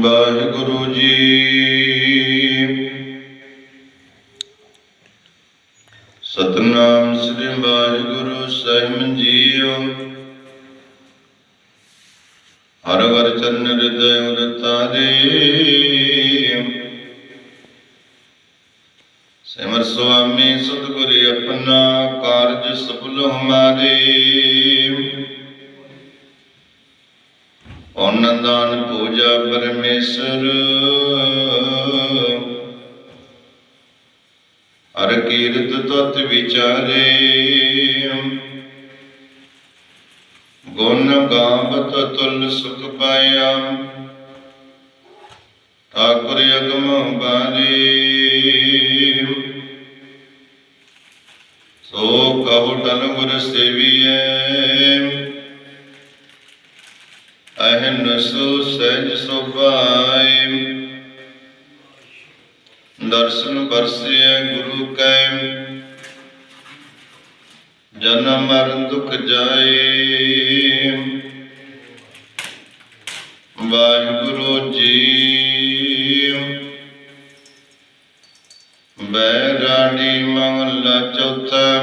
ਵਾਹਿਗੁਰੂ ਜੀ। ਸਤਨਾਮ ਸ੍ਰੀ ਵਾਹਿਗੁਰੂ ਸਾਹਿਬ ਜੀਓ। ਹਰ ਵਰ ਚਰਨ ਹਿਰਦੈ ਉਰਤਾਰੇ ਸਿਮਰ ਸੁਆਮੀ ਸਤਿਗੁਰ ਆਪਣਾ ਕਾਰਜ ਸਫਲ ਹਮਾਰੇ। ਔਨੰਦਾਨ ਪੂਜਾ ਪਰਮੇਸ਼ਰ? ਹਰ ਕੀਰਤ ਤਤ ਵਿਚਾਰੇ। ਗੁਣ ਗਾਵਤ ਤੁਲ ਸੁਖ ਪਾਇਆ। ਠਾਕੁਰ ਅਗਮ ਬਾਰੇ। ਸੋ ਕਹੁ ਟਲ ਗੁਰ ਸੇਵੀਐ। ਅਹਨ ਸਹਿਜ ਸੁਭਾਈ ਦਰਸ਼ਨ ਬਰਸਿਐ ਗੁਰੂ ਕੈ। ਜਨਮ ਮਰਨ ਦੁਖ ਜਾਏ। ਵਾਹਿਗੁਰੂ ਜੀ। ਬੈਰਾਣੀ ਮਹਲਾ ਚੌਥਾ।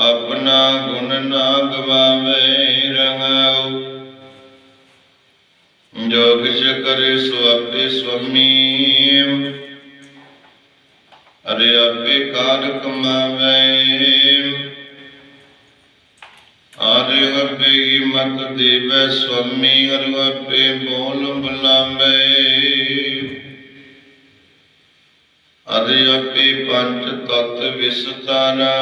ਆਪਣਾ ਗੁਣ ਨਾ ਗਵਾਵੇ ਰਹਾਉ ਜੋ ਕਿਛ ਕਰੇ ਸੋ ਆਪੇ ਸੁਆਮੀ ਅਰੇ ਆਪੇ ਕਾਰ ਕਮਾਵੇ। ਆਰੇ ਆਪੇ ਮਤ ਦੇਵੈ ਸੁਆਮੀ ਹਰਿ ਆਪੇ ਬੋਲ ਬੁਲਾਵੇ ਅਰੇ ਆਪੇ ਪੰਜ ਤਤ ਵਿਸਤਾਰਾ।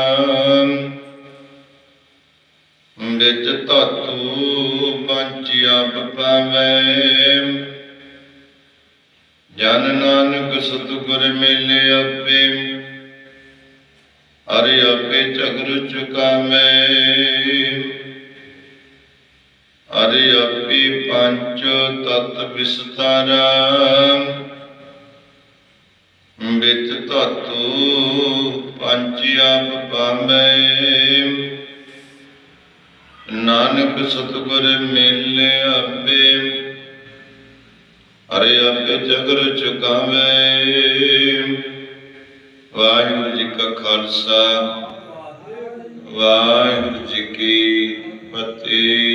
ਵਿੱਚ ਧਾਤੂ ਪੰਚ ਆਪ ਪਾਵੇ। ਜਨ ਨਾਨਕ ਸਤਿਗੁਰ ਮਿਲੇ ਆਪੇ, ਹਰਿ ਆਪੇ ਚਗਰ ਚੁਕਾਵੇ। ਹਰਿ ਆਪੇ ਪੰਚ ਤਤ ਵਿਸਤਾਰਾ, ਵਿੱਚ ਧਾਤੂ ਪੰਜ ਆਪ ਪਾਵੇ। ਨਾਨਕ ਸਤਿਗੁਰ ਮਿਲੇ ਆਪੇ ਅਰੇ ਆਪੇ ਜਗਰ ਚੁਕਾਵੇ ਵਾਹਿਗੁਰੂ ਜੀ ਕਾ ਖਾਲਸਾ, ਵਾਹਿਗੁਰੂ ਜੀ ਕੀ ਫਤਿਹ।